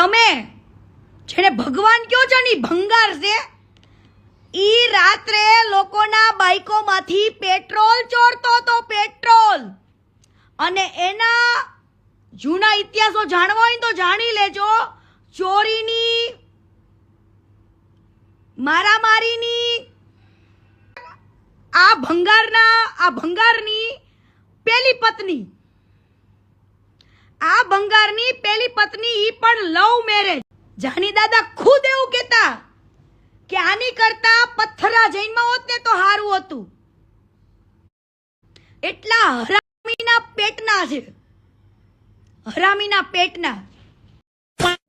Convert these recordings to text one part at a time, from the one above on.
તમે? જેને ભગવાન કયો છો ને ભંગાર છે? ઈ રાત્રે લોકોના બાઈકોમાંથી પેટ્રોલ ચોરતો તો પેટ્રોલ. અને એના જૂના ઇતિહાસો જાણવા હોય તો જાણી લેજો. ચોરીની, મારામારીની, આ ભંગારના, આ ભંગારની પેલી પત્ની આ ભંગારની પેલી પત્ની ઈ પણ લવ મેરેજ જાની દાદા ખુદ એવું કહેતા કે આની કરતા પથ્થરા જૈનમાં હોત ને તો સારું હતું. એટલા હરામીના પેટના છે. હરામીના પેટના.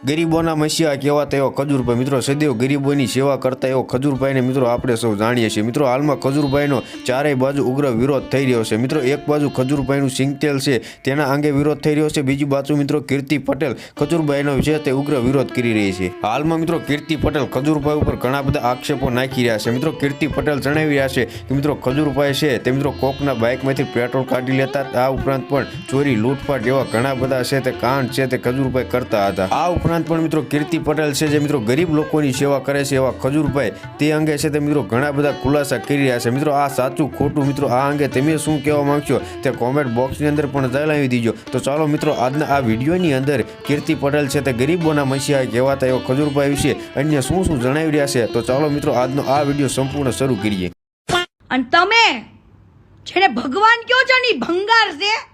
ગરીબોના મસીહા કહેવાતા એવો ખજૂરભાઈ. મિત્રો, સદૈવ ગરીબોની સેવા કરતા એવો ખજૂરભાઈને મિત્રો આપણે સૌ જાણીએ છીએ. મિત્રો, હાલમાં ખજૂરભાઈનો ચારેય બાજુ ઉગ્ર વિરોધ થઈ રહ્યો છે. મિત્રો, એક બાજુ ખજૂરભાઈનું સિંગતેલ છે, તેના અંગે વિરોધ થઈ રહ્યો છે. બીજી બાજુ મિત્રો, કીર્તિ પટેલ ખજૂરભાઈનો છે તે ઉગ્ર વિરોધ કરી રહી છે. હાલમાં મિત્રો, કીર્તિ પટેલ ખજૂરભાઈ ઉપર ઘણા બધા આક્ષેપો નાખી રહ્યા છે. મિત્રો, કીર્તિ પટેલ જણાવી રહ્યા છે કે મિત્રો, ખજૂરભાઈ છે તે મિત્રો કોકના બાઇકમાંથી પેટ્રોલ કાઢી લેતા આ ઉપરાંત પણ ચોરી, લૂંટફાટ જેવા ઘણા બધા છે તે કાંડ છે તે ખજૂરભાઈ કરતા હતા. આ ઉપરાંત પણ મિત્રો કીર્તિ પટેલ છે જે મિત્રો ગરીબ લોકોની સેવા કરે છે એવા ખજૂરભાઈ તે અંગે છે તે મિત્રો ઘણા બધા ખુલાસા કરી રહ્યા છે. મિત્રો આ સાચું ખોટું મિત્રો આ અંગે તમે શું કહેવા માંગશો તે કોમેન્ટ બોક્સની અંદર પણ જણાવી દીજો. તો ચાલો મિત્રો આજના આ વિડીયોની અંદર કીર્તિ પટેલ છે તે ગરીબોના મસીહા કહેવાતા એવા ખજૂરભાઈ વિશે અન્ય શું શું જણાવી રહ્યા છે તો ચાલો મિત્રો આજનો આ વીડિયો સંપૂર્ણ શરૂ કરીએ. અને તમે જેને ભગવાન કયો છો ભંગાર છે.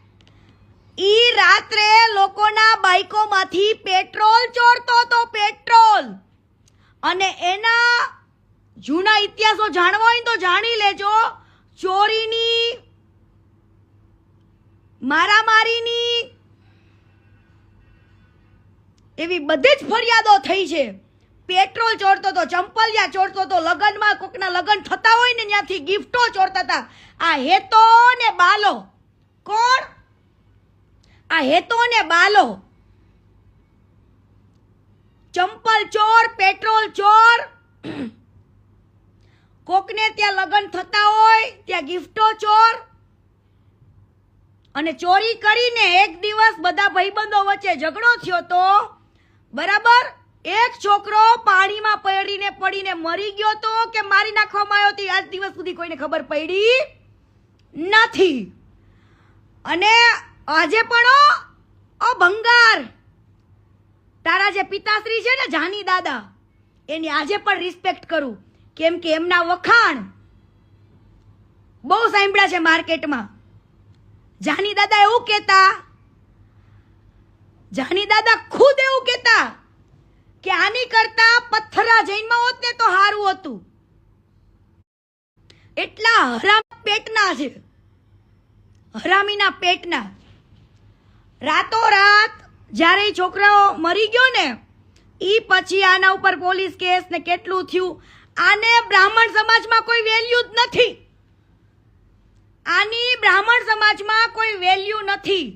ઈ રાત્રે લોકોના બાઈકોમાંથી પેટ્રોલ ચોરતો તો પેટ્રોલ. અને એના જૂના ઇતિહાસો જાણવા હોય તો જાણી લેજો. ચોરીની, મારામારીની એવી બધી જ ફરિયાદો થઈ છે. પેટ્રોલ ચોરતો તો ચંપલિયા ચોરતો તો લગ્નમાં કોકના લગ્ન થતા હોય ને ત્યાંથી ગિફ્ટો ચોરતા હતા. આ હેતો ને બાલો. કોણ? આ હેતો ને બાલો. ચંપલ ચોર, પેટ્રોલ ચોર. કોકને ત્યાં લગ્ન થતા હોય, ત્યાં ગિફ્ટો ચોર. અને ચોરી કરીને એક દિવસ બધા ભાઈબંધો વચ્ચે ઝઘડો થયો તો, બરાબર, એક છોકરો પાણીમાં પડીને પડીને મરી ગયો તો કે મારી નાખવામાં આવ્યો તો આજ દિવસ સુધી કોઈને ખબર પડી નથી. અને આજે પણ ઓ, ભંગાર. તારા જે પિતાશ્રી છે ને જાની દાદા એની આજે પણ રિસ્પેક્ટ કરું. કેમ કે એમના વખાણ બહુ સાંભળ્યા છે માર્કેટમાં. જાની દાદા એવું કહેતા જાની દાદા ખુદ એવું કહેતા કે આની કરતા પથ્થરા જૈનમાં હોત ને તો સારું હતું. એટલા હરામ પેટના છે. હરામીના પેટના. રાતોરાત જ્યારે એ છોકરાઓ મરી ગયો ને એ પછી આના ઉપર પોલીસ કેસ ને કેટલું થયું, આને બ્રાહ્મણ સમાજમાં કોઈ વેલ્યુ જ નથી. આની બ્રાહ્મણ સમાજમાં કોઈ વેલ્યુ નથી.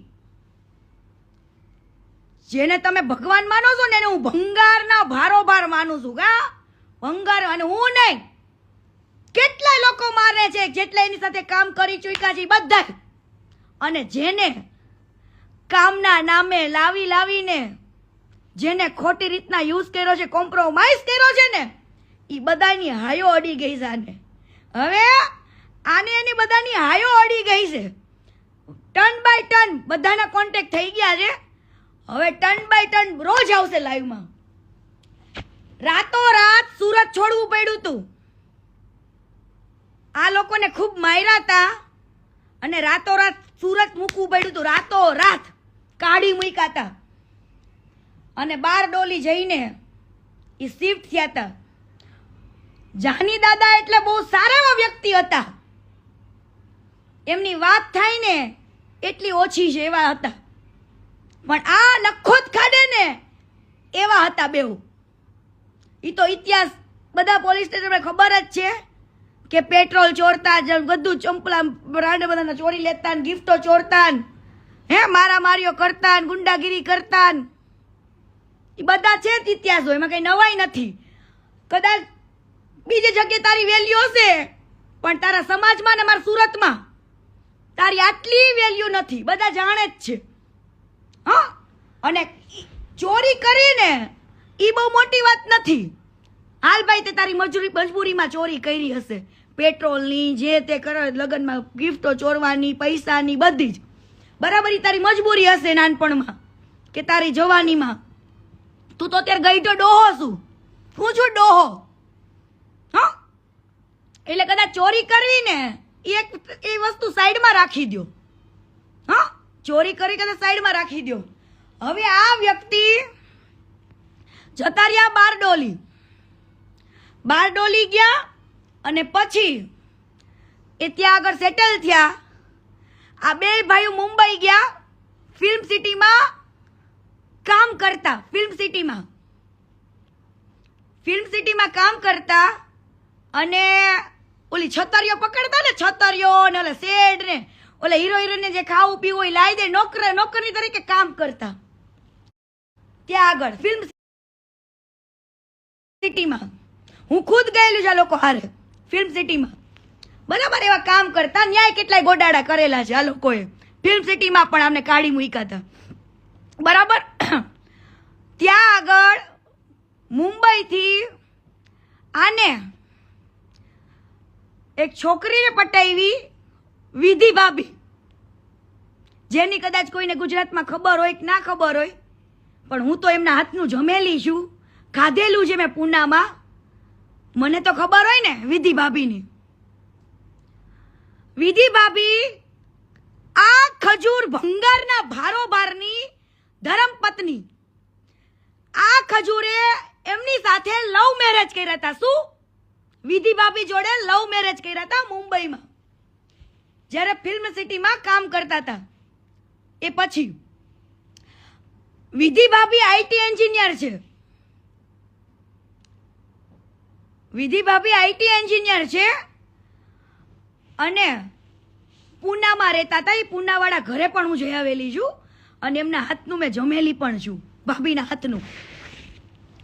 જેને તમે ભગવાન માનો છો ને, એને હું ભંગારના ભારોભાર માનું છું કા ભંગાર અને હું નહીં. કેટલા લોકો મારે છે જેટલા એની સાથે કામ કરી ચૂક્યા છે બધા અને જેને કામના નામે લાવી લાવીને જેને ખોટી રીતના યુઝ કર્યો છે કોમ્પ્રોમાઇઝ કર્યો છે ને એ બધાની હાયો અડી ગઈ છે હવે આને એની બધાની હાયો અડી ગઈ છે. ટર્ન બાય ટર્ન બધાના કોન્ટેક્ટ થઈ ગયા છે. હવે ટર્ન બાય ટર્ન રોજ આવશે લાઈવમાં રાતોરાત સુરત છોડવું પડ્યું તું. આ લોકોને ખૂબ માર્યા હતા અને રાતોરાત સુરત મૂકવું પડ્યું હતું રાતોરાત. કાઢી મૂક્યા અને બાર ડોલી જઈને એ શિફ્ટ થયા હતા. જાની દાદા એટલે બહુ સારા એવા વ્યક્તિ હતા. એમની વાત થાય ને એટલી ઓછી છે એવા હતા. પણ આ નખોત ખાડે ને એવા હતા બેઉ. એ તો ઇતિહાસ બધા પોલીસ સ્ટેશન ખબર જ છે કે પેટ્રોલ ચોરતા બધું ચંપલા બ્રાન્ડ બધાના ચોરી લેતા ગિફ્ટો ચોરતા ને હે મારા મારીઓ કરતા ગુંડાગીરી કરતા એ બધા છે જ ઇતિહાસો એમાં કઈ નવાઈ નથી. કદાચ બીજી જગ્યાએ તારી વેલ્યુ હશે, પણ તારા સમાજમાં ને મારા સુરતમાં તારી આટલી વેલ્યુ નથી. બધા જાણે જ છે. હા? અને ચોરી કરીને એ બહુ મોટી વાત નથી. હાલ ભાઈ તે તારી મજૂરી, મજબૂરીમાં ચોરી કરી હશે. પેટ્રોલની જે તે કરે, લગ્નમાં ગિફ્ટો ચોરવાની, પૈસાની બધી જ. બરાબર તારી મજબૂરી હશે નાનપણમાં કે તારી જવાનીમાં. તું તો અત્યારે ગઈઢો ડોહો છું. હું છું ડોહો. હા? એટલે કદાચ ચોરી કરવી ને એક એ વસ્તુ સાઈડમાં રાખી દો હા? ચોરી કરી કદાચ સાઈડમાં રાખી દો હવે આ વ્યક્તિ જતા રહ્યા બારડોલી. બારડોલી ગયા અને પછી એ ત્યાં આગળ સેટલ થયા. આ બે ભાઈઓ મુંબઈ ગયા ફિલ્મ સિટીમાં કામ કરતા ફિલ્મ સિટીમાં ફિલ્મ સિટીમાં કામ કરતા અને ઓલી છતરીઓ પકડતા ને, છતરીઓ ને, ઓલા શેડ ને, ઓલા હીરો હિરોઈનને જે ખાવું, પીવું હોય, લાવી દે, નોકર, નોકરની તરીકે કામ કરતા. ત્યાં આગળ ફિલ્મ સિટીમાં હું ખુદ ગયેલું છે લોકો હારે ફિલ્મ સિટીમાં બરાબર એવા કામ કરતા ન્યાય કેટલાય ગોડાડા કરેલા છે આ લોકોએ. ફિલ્મ સિટીમાં પણ અમને કાઢી મૂક્યા હતા. બરાબર? ત્યાં આગળ મુંબઈથી આને એક છોકરીને પટાવી વિધિ ભાભી. જેની કદાચ કોઈને ગુજરાતમાં ખબર હોય કે ના ખબર હોય, પણ હું તો એમના હાથનું જમેલી છું. ખાધેલું છે મેં પૂનામાં. મને તો ખબર હોય ને વિધિ ભાભીની. વિધિ ભાભી, આ ખજૂર ભંગારના ભારોભારની ધર્મપત્ની. આ ખજૂરે એમની સાથે લવ મેરેજ કર્યા હતા. શું? વિધિ ભાભી જોડે લવ મેરેજ કર્યા હતા મુંબઈમાં. જ્યારે ફિલ્મ સિટીમાં કામ કરતા હતા. એ પછી વિધિ ભાભી આઈટી એન્જિનિયર છે. વિધિ ભાભી આઈટી એન્જિનિયર છે. અને પૂનામાં રહેતા હતા. એ પૂનાવાળા ઘરે પણ હું જઈ આવેલી છું અને એમના હાથનું મેં જમેલી પણ છું, ભાભીના હાથનું.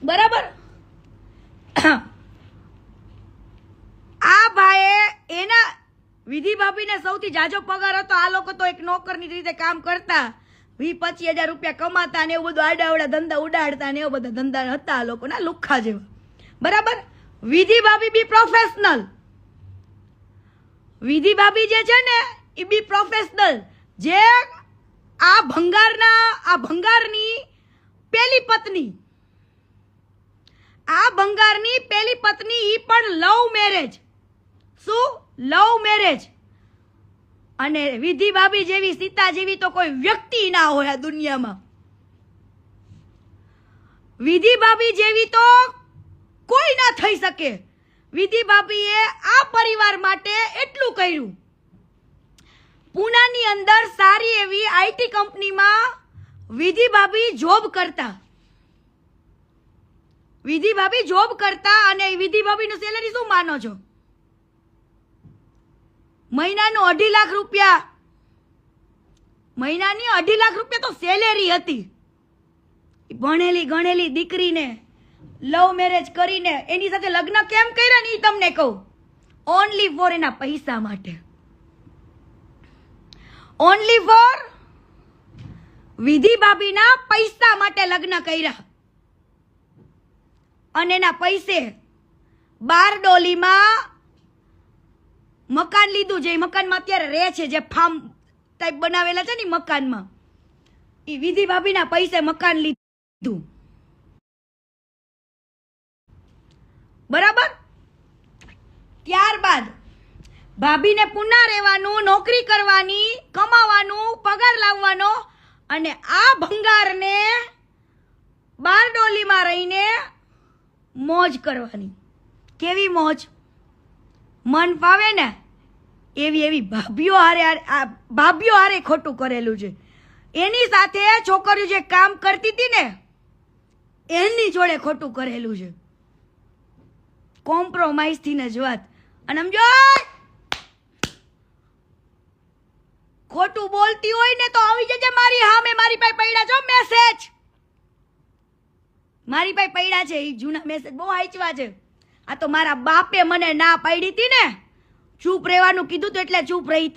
બરાબર? આ ભાઈએ એના વિધિ ભાભીને સૌથી જાજો પગાર હતો. આ લોકો તો એક નોકરની રીતે કામ કરતા. વી પચીસ હજાર રૂપિયા કમાતા ને એવું બધું આડાવડા ધંધા ઉડાડતા ને એવા બધા ધંધા હતા આ લોકોના લુખ્ખા જેવા. બરાબર? વિધિ ભાભી બી પ્રોફેશનલ વિધિ ભાભી જે છે ને, એ બી પ્રોફેશનલ જે આ ભંગારના, આ ભંગારની પેલી પત્ની. આ ભંગારની પેલી પત્ની એ પણ લવ મેરેજ શું? લવ મેરેજ અને વિધિ ભાભી જેવી સીતા જેવી તો કોઈ વ્યક્તિ ના હોય આ દુનિયામાં. વિધિ ભાભી જેવી તો કોઈ ના થઈ શકે. વિધિ ભાભીએ આ પરિવાર માટે એટલું કર્યું. પૂનાની અંદર સારી એવી આઈટી કંપનીમાં વિધિ ભાભી જોબ કરતા. વિધિ ભાભી જોબ કરતા અને વિધિ ભાભીનું સેલરી શું માનો છો? મહિનાનું અઢી લાખ રૂપિયા. મહિનાની અઢી લાખ રૂપિયા તો સેલેરી હતી. ભણેલી ગણેલી દીકરીને લવ મેરેજ કરીને એની સાથે લગ્ન કેમ કર્યા ને તમને કહું. ઓનલી ફોર એના પૈસા માટે. ઓનલી ફોર વિધિ બાબીના પૈસા માટે લગ્ન કર્યા. અને એના પૈસે બારડોલીમાં મકાન લીધું જે મકાનમાં અત્યારે રહે છે, જે ફાર્મ ટાઈપ બનાવેલા છે ને મકાનમાં. એ વિધિ ભાભીના પૈસે મકાન લીધું. બરાબર? ત્યારબાદ ભાભીને પુના રહેવાનું, નોકરી કરવાની, કમાવાનું, પગાર લાવવાનો અને આ ભંગારને બારડોલીમાં રહીને મોજ કરવાની. કેવી મોજ? મન ફાવે ને? એવી એવી ભાભીઓ હારે ભાભીઓ હારે ખોટું કરેલું છે. એની સાથે છોકરીઓ જે કામ કરતી હતી ને, એની જોડે ખોટું કરેલું છે. કોમ્પ્રોમાઇઝથી જ વાત. અને સમજો ખોટું બોલતી હોય ને તો આવી જજે મારી હામે. મારી પાસે પડ્યા છો મેસેજ મારી પાસે પડ્યા છે, એ જૂના મેસેજ બહુ હાચવા છે. આ તો મારા બાપે મને ના પાડી હતી ને. ચૂપ રહેવાનું કીધું તો એટલે ચૂપ રહી